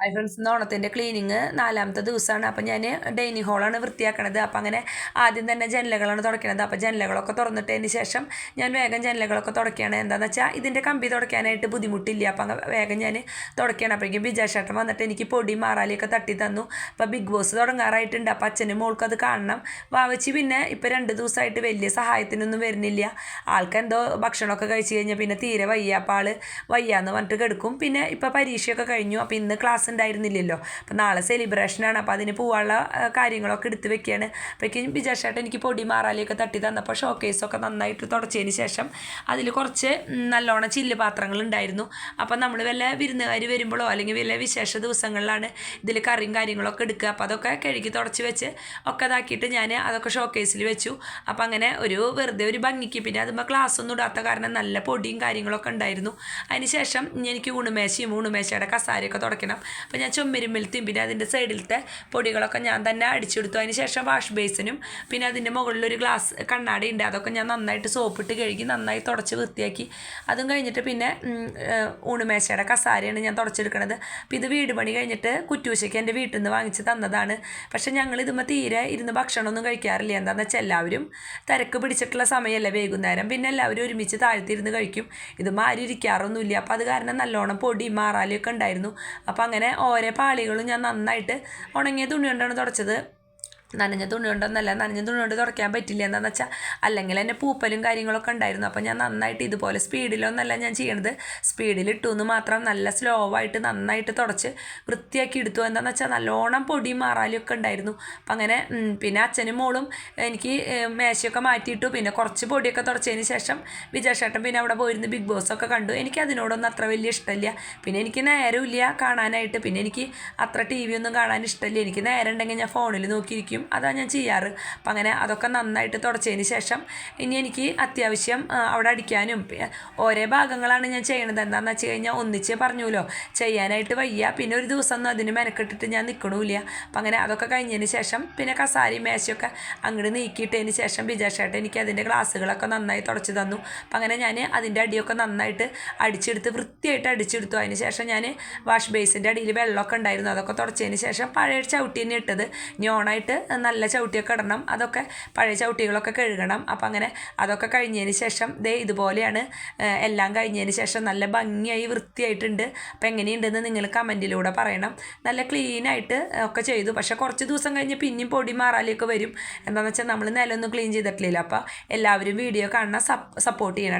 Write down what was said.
Hi friends ഇന്ന് ഓണത്തിന്റെ cleaning നാലാമത്തെ ദിവസമാണ് അപ്പോൾ ഞാൻ ഡൈനിങ് ഹോളാണ് വൃത്തിയാക്കണത്. അപ്പോൾ അങ്ങനെ ആദ്യം തന്നെ ജനലുകളാണ് തുടയ്ക്കണത് അപ്പോൾ ജനലുകളൊക്കെ തുറന്നിട്ടതിന് ശേഷം ഞാൻ വേഗം ജനലുകളൊക്കെ തുടയ്ക്കുകയാണ് എന്താണെന്ന് വെച്ചാൽ ഇതിന്റെ കമ്പി തുടയ്ക്കാനായിട്ട് ബുദ്ധിമുട്ടില്ല. അപ്പോൾ വേഗം ഞാൻ തുടയ്ക്കുകയാണ് അപ്പോഴേക്കും ബിജാഷേട്ടൻ വന്നിട്ട് എനിക്ക് പൊടി മാറാലിയൊക്കെ തട്ടി തന്നു. അപ്പോൾ ബിഗ് ബോസ് തുടങ്ങാറായിട്ടുണ്ട്. അപ്പോൾ അച്ഛനും മോൾക്ക് അത് കാണണം. വാവച്ചി പിന്നെ ഇപ്പോൾ രണ്ട് ദിവസമായിട്ട് വലിയ സഹായത്തിനൊന്നും വരുന്നില്ല. ആൾക്കെന്തോ ഭക്ഷണമൊക്കെ കഴിച്ച് കഴിഞ്ഞാൽ പിന്നെ തീരെ വയ്യ അപ്പോൾ ആൾ വയ്യാന്ന് പറഞ്ഞിട്ട് കിടക്കും. പിന്നെ ഇപ്പോൾ പരീക്ഷയൊക്കെ കഴിഞ്ഞു. അപ്പോൾ ഇന്ന് ക്ലാസ് ഉണ്ടായിരുന്നില്ലല്ലോ. അപ്പം നാളെ സെലിബ്രേഷനാണ് അപ്പോൾ അതിന് പോകാനുള്ള കാര്യങ്ങളൊക്കെ എടുത്ത് വെക്കുകയാണ് അപ്പോഴേക്കും ബിജാഷേട്ടൻ എനിക്ക് പൊടി മാറാലിയൊക്കെ തട്ടി തന്നപ്പോൾ ഷോ കേസൊക്കെ നന്നായിട്ട് തുടച്ചതിന് ശേഷം അതിൽ കുറച്ച് നല്ലോണം ചില്ല് പാത്രങ്ങൾ ഉണ്ടായിരുന്നു. അപ്പം നമ്മൾ വല്ല വിരുന്നുകാർ വരുമ്പോഴോ അല്ലെങ്കിൽ വല്ല വിശേഷ ദിവസങ്ങളിലാണ് ഇതിൽ കറിയും കാര്യങ്ങളൊക്കെ എടുക്കുക. അപ്പോൾ അതൊക്കെ കഴുകി തുടച്ച് വെച്ച് ഒക്കെ ഇതാക്കിയിട്ട് ഞാൻ അതൊക്കെ ഷോ കേസിൽ വെച്ചു. അപ്പോൾ അങ്ങനെ ഒരു വെറുതെ ഒരു ഭംഗിക്ക് പിന്നെ അതുമ്പോൾ ക്ലാസ് ഒന്നും ഇടാത്ത കാരണം നല്ല പൊടിയും കാര്യങ്ങളൊക്കെ ഉണ്ടായിരുന്നു. അതിന് ശേഷം എനിക്ക് ഊണുമേശയും ഊണുമേശയുടെ കസാരയൊക്കെ തുടയ്ക്കണം. അപ്പോൾ ഞാൻ ചുമരുമ്പിലത്തെയും പിന്നെ അതിന്റെ സൈഡിലത്തെ പൊടികളൊക്കെ ഞാൻ തന്നെ അടിച്ചെടുത്തു. അതിന് ശേഷം വാഷ് ബേസിനും പിന്നെ അതിന്റെ മുകളിലൊരു ഗ്ലാസ് കണ്ണാടി ഉണ്ട്. അതൊക്കെ ഞാൻ നന്നായിട്ട് സോപ്പിട്ട് കഴുകി നന്നായി തുടച്ച് വൃത്തിയാക്കി. അതും കഴിഞ്ഞിട്ട് പിന്നെ ഊണുമേശയുടെ കസാരയാണ് ഞാൻ തുടച്ചെടുക്കണത്. അപ്പോൾ ഇത് വീട് പണി കഴിഞ്ഞിട്ട് കുറ്റൂശയ്ക്ക് എന്റെ വീട്ടിൽ നിന്ന് വാങ്ങിച്ച് തന്നതാണ്. പക്ഷേ ഞങ്ങൾ ഇതുമ്പോൾ തീരെ ഇരുന്ന് ഭക്ഷണമൊന്നും കഴിക്കാറില്ല. എന്താണെന്ന് വെച്ചാൽ എല്ലാവരും തിരക്ക് പിടിച്ചിട്ടുള്ള സമയമല്ലേ വൈകുന്നേരം. പിന്നെ എല്ലാവരും ഒരുമിച്ച് താഴ്ത്തിരുന്ന് കഴിക്കും. ഇത് ആരും ഇരിക്കാറൊന്നുമില്ല അപ്പോൾ അത് കാരണം നല്ലോണം പൊടി മാറാലിയൊക്കെ ഉണ്ടായിരുന്നു. അപ്പോൾ അങ്ങനെ ഓരോ പാളികളും ഞാൻ നന്നായിട്ട് ഉണങ്ങിയ തുണി കൊണ്ടാണ് തുടച്ചത്. നനഞ്ഞ തുണി കൊണ്ടൊന്നല്ല നനഞ്ഞ തുണി കൊണ്ട് തുറക്കാൻ പറ്റില്ല എന്താണെന്ന് വെച്ചാൽ അല്ലെങ്കിൽ എന്റെ പൂപ്പലും കാര്യങ്ങളൊക്കെ ഉണ്ടായിരുന്നു. അപ്പോൾ ഞാൻ നന്നായിട്ട് ഇതുപോലെ സ്പീഡിലൊന്നല്ല ഞാൻ ചെയ്യണത്. സ്പീഡിൽ ഇട്ടു എന്ന് മാത്രം നല്ല സ്ലോ ആയിട്ട് നന്നായിട്ട് തുടച്ച് വൃത്തിയാക്കി എടുത്തു. എന്താണെന്ന് വെച്ചാൽ നല്ലോണം പൊടിയും മാറാലിയൊക്കെ ഉണ്ടായിരുന്നു. അപ്പം അങ്ങനെ പിന്നെ അച്ഛനും മോളും എനിക്ക് മേശയൊക്കെ മാറ്റിയിട്ടു. പിന്നെ കുറച്ച് പൊടിയൊക്കെ തുടച്ചതിന് ശേഷം വിജയശേട്ടൻ പിന്നെ അവിടെ പോയിരുന്ന് ബിഗ് ബോസ് ഒക്കെ കണ്ടു. എനിക്ക് അതിനോടൊന്നും അത്ര വലിയ ഇഷ്ടമില്ല. പിന്നെ എനിക്ക് നേരമില്ല കാണാനായിട്ട്. പിന്നെ എനിക്ക് അത്ര ടി വി ഒന്നും കാണാൻ ഇഷ്ടമില്ല. എനിക്ക് നേരം ഉണ്ടെങ്കിൽ ഞാൻ ഫോണിൽ നോക്കിയിരിക്കും. അതാ ഞാൻ ചെയ്യാറ്. അപ്പം അങ്ങനെ അതൊക്കെ നന്നായിട്ട് തുടച്ചതിന് ശേഷം ഇനി എനിക്ക് അത്യാവശ്യം അവിടെ അടിക്കാനും ഓരോ ഭാഗങ്ങളാണ് ഞാൻ ചെയ്യണത്. എന്താണെന്ന് വെച്ച് കഴിഞ്ഞാൽ ഒന്നിച്ച് പറഞ്ഞുല്ലോ ചെയ്യാനായിട്ട് വയ്യ. പിന്നെ ഒരു ദിവസം ഒന്നും അതിന് മെനക്കെട്ടിട്ട് ഞാൻ നിൽക്കണമില്ല അപ്പം അങ്ങനെ അതൊക്കെ കഴിഞ്ഞതിന് ശേഷം പിന്നെ കസാരി മേശയൊക്കെ അങ്ങോട്ട് നീക്കിയിട്ടതിന് ശേഷം ബിജാഷേട്ടൻ എനിക്ക് അതിന്റെ ഗ്ലാസ്സുകളൊക്കെ നന്നായി തുടച്ച് തന്നു. അപ്പം അങ്ങനെ ഞാൻ അതിന്റെ അടിയൊക്കെ നന്നായിട്ട് അടിച്ചെടുത്ത് വൃത്തിയായിട്ട് അടിച്ചെടുത്തു. അതിന് ശേഷം ഞാൻ വാഷ് ബേസിന്റെ അടിയിൽ വെള്ളമൊക്കെ ഉണ്ടായിരുന്നു. അതൊക്കെ തുടച്ചതിന് ശേഷം പഴയ ചവിട്ടി തന്നെ ഇട്ടത്. ഞോണായിട്ട് നല്ല ചവിട്ടിയൊക്കെ ഇടണം. അതൊക്കെ പഴയ ചവിട്ടികളൊക്കെ കഴുകണം. അപ്പം അങ്ങനെ അതൊക്കെ കഴിഞ്ഞതിന് ശേഷം ദേ ഇതുപോലെയാണ് എല്ലാം കഴിഞ്ഞതിന് ശേഷം നല്ല ഭംഗിയായി വൃത്തിയായിട്ടുണ്ട്. അപ്പം എങ്ങനെയുണ്ടെന്ന് നിങ്ങൾ കമന്റിലൂടെ പറയണം. നല്ല ക്ലീനായിട്ട് ഒക്കെ ചെയ്തു. പക്ഷേ കുറച്ച് ദിവസം കഴിഞ്ഞ് പിന്നെയും പൊടി മാറാലേക്ക് വരും. എന്താണെന്ന് വെച്ചാൽ നമ്മൾ നിലൊന്നും ക്ലീൻ ചെയ്തിട്ടില്ല അപ്പോൾ എല്ലാവരും വീഡിയോ കാണാൻ സപ്പോർട്ട് ചെയ്യണം.